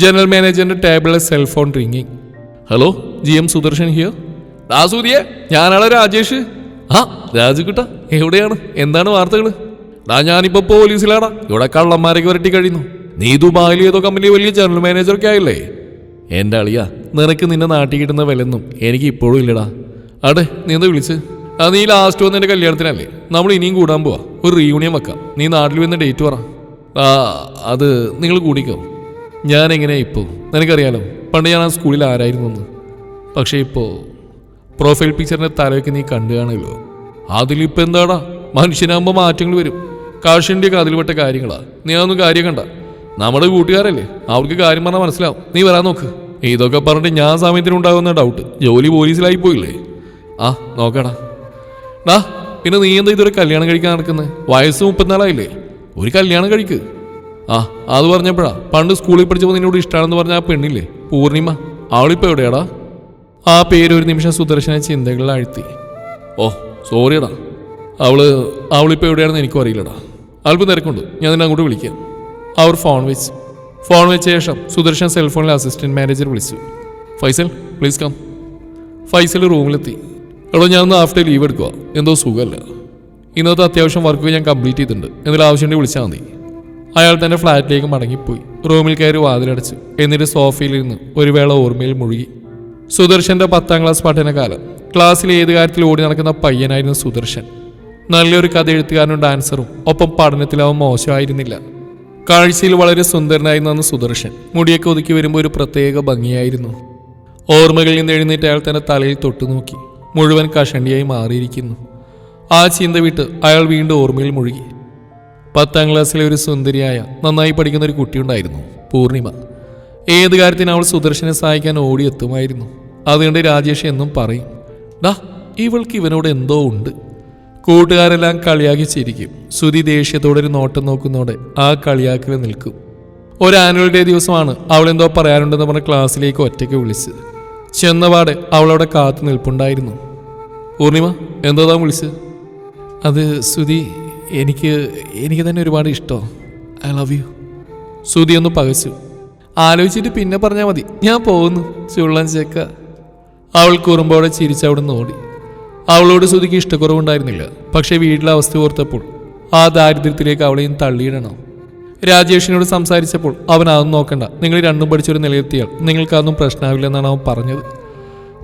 General മാനേജറിന്റെ ടേബിളിലെ cellphone ringing hello G M Sudarshan here ആ സൂര്യ ഞാനാണ് രാജേഷ്? ആ രാജുക്കുട്ട എവിടെയാണ്? എന്താണ് വാർത്തകൾ ഡാ ഞാനിപ്പോ പോലീസിലാടാ. ഇവിടെ കള്ളന്മാരൊക്കെ വരട്ടി കഴിയുന്നു. നീ ദുബായിൽ ഏതോ കമ്പനി വലിയ ജനറൽ മാനേജറൊക്കെ ആയില്ലേ? എന്റെ അളിയ നിനക്ക് നിന്നെ നാട്ടിൽ കിട്ടുന്ന വിലയൊന്നും എനിക്ക് ഇപ്പോഴും ഇല്ലടാ. അടെ നീ എന്താ വിളിച്ച്? ആ നീ ലാസ്റ്റ് വന്ന് എന്റെ കല്യാണത്തിനല്ലേ? നമ്മൾ ഇനിയും കൂടാൻ പോവാ. ഒരു റീയൂണിയൻ വെക്കാം. നീ നാട്ടിൽ വന്ന് ഡേറ്റ് പറ. ആ അത് നിങ്ങൾ കൂടിക്കോ. ഞാൻ എങ്ങനെയാ ഇപ്പോൾ നിനക്കറിയാലോ പണ്ട് ഞാൻ ആ സ്കൂളിൽ ആരായിരുന്നു എന്ന്. പക്ഷേ ഇപ്പോൾ പ്രൊഫൈൽ പിക്ചറിന്റെ തലയൊക്കെ നീ കണ്ടു അതിലിപ്പോൾ എന്താടാ? മനുഷ്യനാകുമ്പോൾ മാറ്റങ്ങൾ വരും. കാഷിന്റെയൊക്കെ അതിൽപ്പെട്ട കാര്യങ്ങളാണ് നീ അതൊന്നും കാര്യം കണ്ട. നമ്മുടെ കൂട്ടുകാരല്ലേ? അവർക്ക് കാര്യം പറഞ്ഞാൽ മനസ്സിലാവും. നീ വരാൻ നോക്ക്. ഇതൊക്കെ പറഞ്ഞിട്ട് ഞാൻ സമയത്തിന് ഉണ്ടാകുന്ന ഡൗട്ട് ജോലി പോലീസിലായി പോയില്ലേ? ആ നോക്കടാ. ഡാ പിന്നെ നീ എന്താ ഇതൊരു കല്യാണം കഴിക്കാൻ നടക്കുന്നത് വയസ്സ് മുപ്പത്തിനാലായില്ലേ? ഒരു കല്യാണം കഴിക്ക്. ആ അത് പറഞ്ഞപ്പോഴാ പണ്ട് സ്കൂളിൽ പഠിച്ചപ്പോൾ നിന്നോട് ഇഷ്ടമാണെന്ന് പറഞ്ഞ ആ പെണ്ണില്ലേ പൂർണിമ. അവളിപ്പോ എവിടെയാടാ? ആ പേര് ഒരു നിമിഷം സുദർശന ചിന്തകളിൽ ആഴ്ത്തി ഓ സോറിയടാ. അവൾ അവളിപ്പോ എവിടെയാണെന്ന് എനിക്കും അറിയില്ലടാ. അല്പം തിരക്കുണ്ട് ഞാൻ നിന്നെ അങ്ങോട്ട് വിളിക്കാം. അവർ ഫോൺ വെച്ച്. ഫോൺ വെച്ച ശേഷം സുദർശൻ സെൽഫോണിൽ അസിസ്റ്റന്റ് മാനേജർ വിളിച്ചു. ഫൈസൽ പ്ലീസ് കം ഫൈസൽ റൂമിലെത്തി. എടോ ഞാൻ ഹാഫ് ഡേ ലീവ് എടുക്കുക എന്തോ സുഖമല്ല. ഇന്നത്തെ അത്യാവശ്യം വർക്ക് ഞാൻ കംപ്ലീറ്റ് ചെയ്തിട്ടുണ്ട്. എന്തെങ്കിലും ആവശ്യമുണ്ടെങ്കിൽ വിളിച്ചാൽ മതി. അയാൾ തന്റെ ഫ്ലാറ്റിലേക്ക് മടങ്ങിപ്പോയി. റൂമിൽ കയറി വാതിലടച്ച്. എന്നിട്ട് സോഫയിലിരുന്ന് ഒരു വേള ഓർമ്മയിൽ മുഴുകി. സുദർശന്റെ പത്താം ക്ലാസ് പഠനകാലം. ക്ലാസ്സിൽ ഏത് കാര്യത്തിൽ ഓടി നടക്കുന്ന പയ്യനായിരുന്നു സുദർശൻ. നല്ലൊരു കഥ എഴുത്തുകാരനും ഡാൻസറും. ഒപ്പം പഠനത്തിൽ അവൻ മോശമായിരുന്നില്ല. കാഴ്ചയിൽ വളരെ സുന്ദരനായിരുന്നു അന്ന് സുദർശൻ. മുടിയൊക്കെ ഒതുക്കി വരുമ്പോൾ ഒരു പ്രത്യേക ഭംഗിയായിരുന്നു. ഓർമ്മകളിൽ നിന്ന് എഴുന്നേറ്റ് അയാൾ തന്റെ തലയിൽ തൊട്ടു നോക്കി മുഴുവൻ കഷണ്ടിയായി മാറിയിരിക്കുന്നു. ആ ചിന്ത വിട്ട് അയാൾ വീണ്ടും ഓർമ്മയിൽ മുഴുകി. പത്താം ക്ലാസ്സിലെ ഒരു സുന്ദരിയായ നന്നായി പഠിക്കുന്ന ഒരു കുട്ടിയുണ്ടായിരുന്നു പൂർണിമ. ഏത് കാര്യത്തിന് അവൾ സുദർശനെ സഹായിക്കാൻ ഓടിയെത്തുമായിരുന്നു. അതുകൊണ്ട് രാജേഷ് എന്നും പറയും ഡാ ഇവൾക്ക് ഇവനോട് എന്തോ ഉണ്ട്. കൂട്ടുകാരെല്ലാം കളിയാക്കി ചിരിക്കും ശ്രുതി ദേഷ്യത്തോടെ ഒരു നോട്ടം നോക്കുന്നതോടെ ആ കളിയാക്കൽ നിൽക്കും. ഒരു ആനുവൽ ഡേ ദിവസമാണ് അവൾ എന്തോ പറയാനുണ്ടെന്ന് പറഞ്ഞ ക്ലാസ്സിലേക്ക് ഒറ്റയ്ക്ക് വിളിച്ചത്. ചെന്നപാടെ അവളവിടെ കാത്തു നിൽപ്പുണ്ടായിരുന്നു. പൂർണിമ എന്തോ താൻ വിളിച്ചത്? അത് സുധി എനിക്ക് എനിക്ക് തന്നെ ഒരുപാട് ഇഷ്ടമാണ് ഐ ലവ് യു സുതി ഒന്ന് പകച്ചു. ആലോചിച്ചിട്ട് പിന്നെ പറഞ്ഞാൽ മതി. ഞാൻ പോകുന്നു ചുള്ളൻ ചേക്ക. അവൾ കുറുമ്പോടെ ചിരിച്ചവിടെ ഓടി. അവളോട് സുതിക്ക് ഇഷ്ടക്കുറവുണ്ടായിരുന്നില്ല. പക്ഷേ വീട്ടിലെ അവസ്ഥ ഓർത്തപ്പോൾ ആ ദാരിദ്ര്യത്തിലേക്ക് അവളെയും തള്ളിയിടണം. രാജേഷിനോട് സംസാരിച്ചപ്പോൾ അവൻ അതൊന്നും നോക്കണ്ട. നിങ്ങൾ രണ്ടും പഠിച്ചൊരു നിലയെത്തിയാൽ നിങ്ങൾക്കതൊന്നും പ്രശ്നമാവില്ലെന്നാണ് അവൻ പറഞ്ഞത്.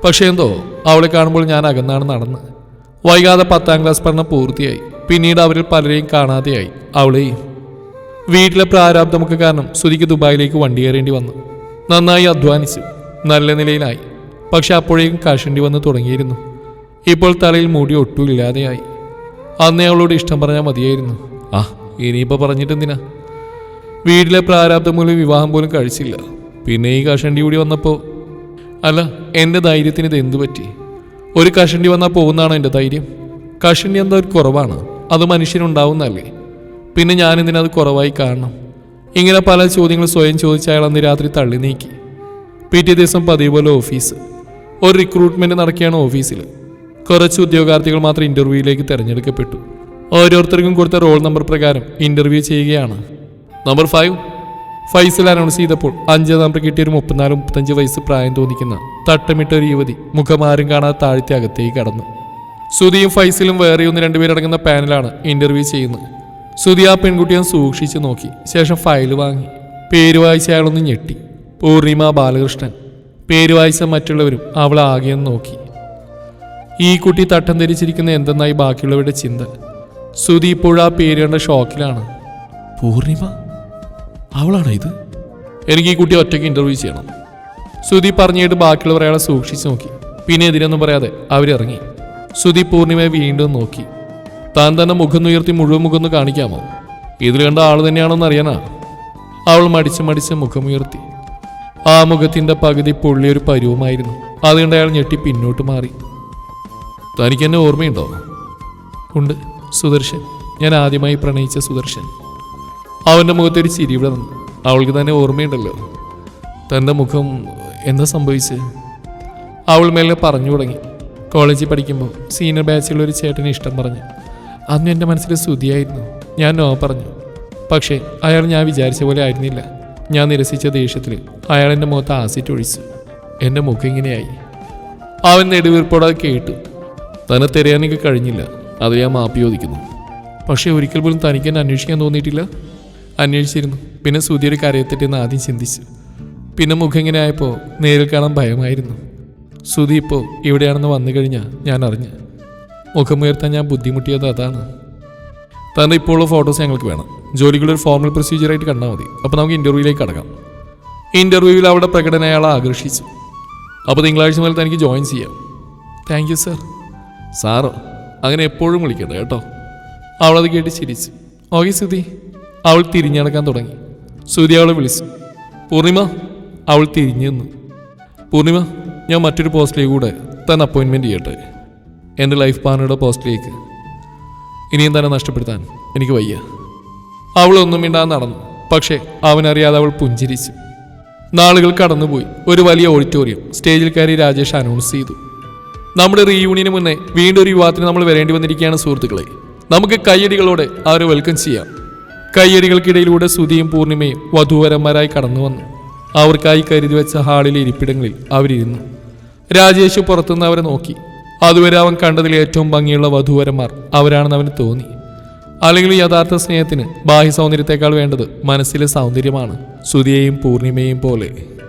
പക്ഷേ എന്തോ അവളെ കാണുമ്പോൾ ഞാൻ അകന്നാണ് നടന്ന്. വൈകാതെ പത്താം ക്ലാസ് പഠനം പൂർത്തിയായി. പിന്നീട് അവരിൽ പലരെയും കാണാതെയായി. അവളെയും വീട്ടിലെ പ്രാരാബ്ദമൊക്കെ കാരണം ശ്രുതിക്ക് ദുബായിലേക്ക് വണ്ടി കയറേണ്ടി വന്നു. നന്നായി അധ്വാനിച്ചു നല്ല നിലയിലായി. പക്ഷെ അപ്പോഴേക്കും കാഷണ്ടി വന്ന് തുടങ്ങിയിരുന്നു. ഇപ്പോൾ തലയിൽ മൂടി ഒട്ടും ഇല്ലാതെയായി. അന്നേ അവളോട് ഇഷ്ടം പറഞ്ഞാൽ മതിയായിരുന്നു. ആ ഇനിയിപ്പോൾ പറഞ്ഞിട്ടെന്തിനാ വീട്ടിലെ പ്രാരാബ്ദം മൂലം വിവാഹം പോലും കഴിച്ചില്ല. പിന്നെ ഈ കഷണ്ടി കൂടി വന്നപ്പോൾ അല്ല എന്റെ ധൈര്യത്തിന് ഇത് എന്തു പറ്റി? ഒരു കഷണ്ടി വന്നാൽ പോകുന്നതാണോ എന്റെ ധൈര്യം? കഷണ്ടി എന്താ ഒരു കുറവാണ്? അത് മനുഷ്യനുണ്ടാവുന്നല്ലേ പിന്നെ ഞാൻ എന്തിനത് കുറവായി കാണണം? ഇങ്ങനെ പല ചോദ്യങ്ങൾ സ്വയം ചോദിച്ച അയാൾ അന്ന് രാത്രി തള്ളി നീക്കി. പിറ്റേ ദിവസം പതിവ് പോലെ ഓഫീസ്. ഒരു റിക്രൂട്ട്മെന്റ് നടക്കുകയാണ് ഓഫീസിൽ കുറച്ച് ഉദ്യോഗാർത്ഥികൾ മാത്രം ഇന്റർവ്യൂയിലേക്ക് തിരഞ്ഞെടുക്കപ്പെട്ടു. ഓരോരുത്തർക്കും കൊടുത്ത റോൾ നമ്പർ പ്രകാരം ഇന്റർവ്യൂ ചെയ്യുകയാണ്. നമ്പർ ഫൈവ് ഫൈസൽ അനൗൺസ് ചെയ്തപ്പോൾ അഞ്ചാം നമ്പർ കിട്ടിയ ഒരു മുപ്പത്തിനാല് മുപ്പത്തഞ്ച് വയസ്സ് പ്രായം തോന്നിക്കുന്ന തട്ടമിട്ട ഒരു യുവതി മുഖമാരും കാണാതെ താഴ്ത്തി അകത്തേക്ക് കടന്നു. സുധിയും ഫൈസലും വേറെ ഒന്ന് രണ്ടുപേരടങ്ങുന്ന പാനലാണ് ഇന്റർവ്യൂ ചെയ്യുന്നത്. സുധി ആ പെൺകുട്ടിയെ സൂക്ഷിച്ചു നോക്കി. ശേഷം ഫയൽ വാങ്ങി. പേര് വായിച്ച അയാളൊന്ന് ഞെട്ടി. പൂർണിമ ബാലകൃഷ്ണൻ. പേര് വായിച്ച മറ്റുള്ളവരും അവൾ ആകെയെന്ന് നോക്കി. ഈ കുട്ടി തട്ടം ധരിച്ചിരിക്കുന്ന എന്തെന്നായി ബാക്കിയുള്ളവരുടെ ചിന്ത. സുധി ഇപ്പോഴും ആ പേര് കണ്ട ഷോക്കിലാണ്. പൂർണിമ? അവളാണോ ഇത്? എനിക്ക് ഈ കുട്ടി ഒറ്റയ്ക്ക് ഇന്റർവ്യൂ ചെയ്യണം. സുധി പറഞ്ഞിട്ട് ബാക്കിയുള്ളവർ അയാളെ സൂക്ഷിച്ചു നോക്കി. പിന്നെ എതിരൊന്നും പറയാതെ അവരിറങ്ങി. സുധി പൂർണിമയെ വീണ്ടും നോക്കി. താൻ തന്നെ മുഖം ഉയർത്തി മുഴുവൻ മുഖം കാണിക്കാമോ? ഇതിൽ കണ്ട ആൾ തന്നെയാണോന്ന് അറിയാനാ? അവൾ മടിച്ച് മടിച്ച് മുഖമുയർത്തി. ആ മുഖത്തിന്റെ പകുതി പൊള്ളിയൊരു പരുവുമായിരുന്നു. അതുകൊണ്ട് അയാൾ ഞെട്ടി പിന്നോട്ട് മാറി. തനിക്ക് എന്നെ ഓർമ്മയുണ്ടോ? ഉണ്ട് സുദർശൻ. ഞാൻ ആദ്യമായി പ്രണയിച്ച സുദർശൻ. അവന്റെ മുഖത്തൊരു ചിരി വിടർന്നു അവൾക്ക് തന്നെ ഓർമ്മയുണ്ടല്ലോ. തന്റെ മുഖം എന്താ സംഭവിച്ചത്? അവൾ മേലെ പറഞ്ഞു തുടങ്ങി. കോളേജിൽ പഠിക്കുമ്പോൾ സീനിയർ ബാച്ചിലുള്ള ഒരു ചേട്ടന് ഇഷ്ടം പറഞ്ഞു. അന്ന് എന്റെ മനസ്സിൽ സ്തുതിയായിരുന്നു. ഞാൻ നോ പറഞ്ഞു. പക്ഷേ അയാൾ ഞാൻ വിചാരിച്ച പോലെ ആയിരുന്നില്ല. ഞാൻ നിരസിച്ച ദേഷ്യത്തിൽ അയാൾ എന്റെ മുഖത്ത് ആസിറ്റ് ഒഴിച്ചു. എന്റെ മുഖം ഇങ്ങനെയായി. അവൻ നെടുവീർപ്പോടെ കേട്ടു. തന്നെ തിരയാനൊക്കെ കഴിഞ്ഞില്ല. അത് ഞാൻ മാപ്പി ചോദിക്കുന്നു. പക്ഷേ ഒരിക്കൽ പോലും തനിക്ക് എന്നെ അന്വേഷിക്കാൻ തോന്നിയിട്ടില്ല. അന്വേഷിച്ചിരുന്നു. പിന്നെ സുധിയുടെ കരയത്തെറ്റെന്ന് ആദ്യം ചിന്തിച്ചു. പിന്നെ മുഖം ഇങ്ങനെ ആയപ്പോൾ നേരിൽ കാണാൻ ഭയമായിരുന്നു. സുധി ഇപ്പോൾ ഇവിടെയാണെന്ന് വന്നു കഴിഞ്ഞാൽ ഞാൻ അറിഞ്ഞു. മുഖമുയർത്താൻ ഞാൻ ബുദ്ധിമുട്ടിയത് അതാണ്. തന്നെ ഇപ്പോൾ ഉള്ള ഫോട്ടോസ് ഞങ്ങൾക്ക് വേണം. ജോലികളുടെ ഒരു ഫോർമൽ പ്രൊസീജിയറായിട്ട് കണ്ടാൽ മതി. അപ്പോൾ നമുക്ക് ഇന്റർവ്യൂവിലേക്ക് കടക്കാം. ഇന്റർവ്യൂവിൽ അവിടെ പ്രകടന അയാളെ ആകർഷിച്ചു. അപ്പോൾ തിങ്കളാഴ്ച മുതൽ തനിക്ക് ജോയിൻ ചെയ്യാം. താങ്ക് യു സാർ സാറോ അങ്ങനെ എപ്പോഴും വിളിക്കണ്ട കേട്ടോ. അവളത് കേട്ട് ചിരിച്ചു. ഓക്കെ സുധി. അവൾ തിരിഞ്ഞടക്കാൻ തുടങ്ങി. സുധി അവളെ വിളിച്ചു. പൂർണിമ അവൾ തിരിഞ്ഞു നിന്നു. പൂർണിമ ഞാൻ മറ്റൊരു പോസ്റ്റിലേക്ക് കൂടെ തന്നെ അപ്പോയിൻമെന്റ് ചെയ്യട്ടെ. എന്റെ ലൈഫ് പാർട്ണറുടെ പോസ്റ്റിലേക്ക്. ഇനിയും തന്നെ നഷ്ടപ്പെടുത്താൻ എനിക്ക് വയ്യ. അവളൊന്നും മിണ്ടാതെ നടന്നു. പക്ഷേ അവനറിയാതെ അവൾ പുഞ്ചിരിച്ചു. നാളുകൾ കടന്നുപോയി. ഒരു വലിയ ഓഡിറ്റോറിയം സ്റ്റേജിൽ കയറി രാജേഷ് അനൗൺസ് ചെയ്തു. നമ്മുടെ റീയൂണിയന് മുന്നേ വീണ്ടും ഒരു വിവാഹത്തിന് നമ്മൾ വരേണ്ടി വന്നിരിക്കുകയാണ് സുഹൃത്തുക്കളെ. നമുക്ക് കയ്യടികളോടെ അവരെ വെൽക്കം ചെയ്യാം. കയ്യടികൾക്കിടയിലൂടെ സുധിയും പൂർണിമയും വധൂവരന്മാരായി കടന്നു വന്നു അവർക്കായി കരുതി വെച്ച ഹാളിലെ ഇരിപ്പിടങ്ങളിൽ അവരിരുന്നു. രാജേഷ് പുറത്തുനിന്ന് അവരെ നോക്കി. അതുവരെ അവൻ കണ്ടതിൽ ഏറ്റവും ഭംഗിയുള്ള വധൂവരന്മാർ അവരാണെന്ന് അവന് തോന്നി. അല്ലെങ്കിൽ യഥാർത്ഥ സ്നേഹത്തിന് ബാഹ്യ സൗന്ദര്യത്തെക്കാൾ വേണ്ടത് മനസ്സിലെ സൗന്ദര്യമാണ്. സുധിയെയും പൂർണിമയെയും പോലെ.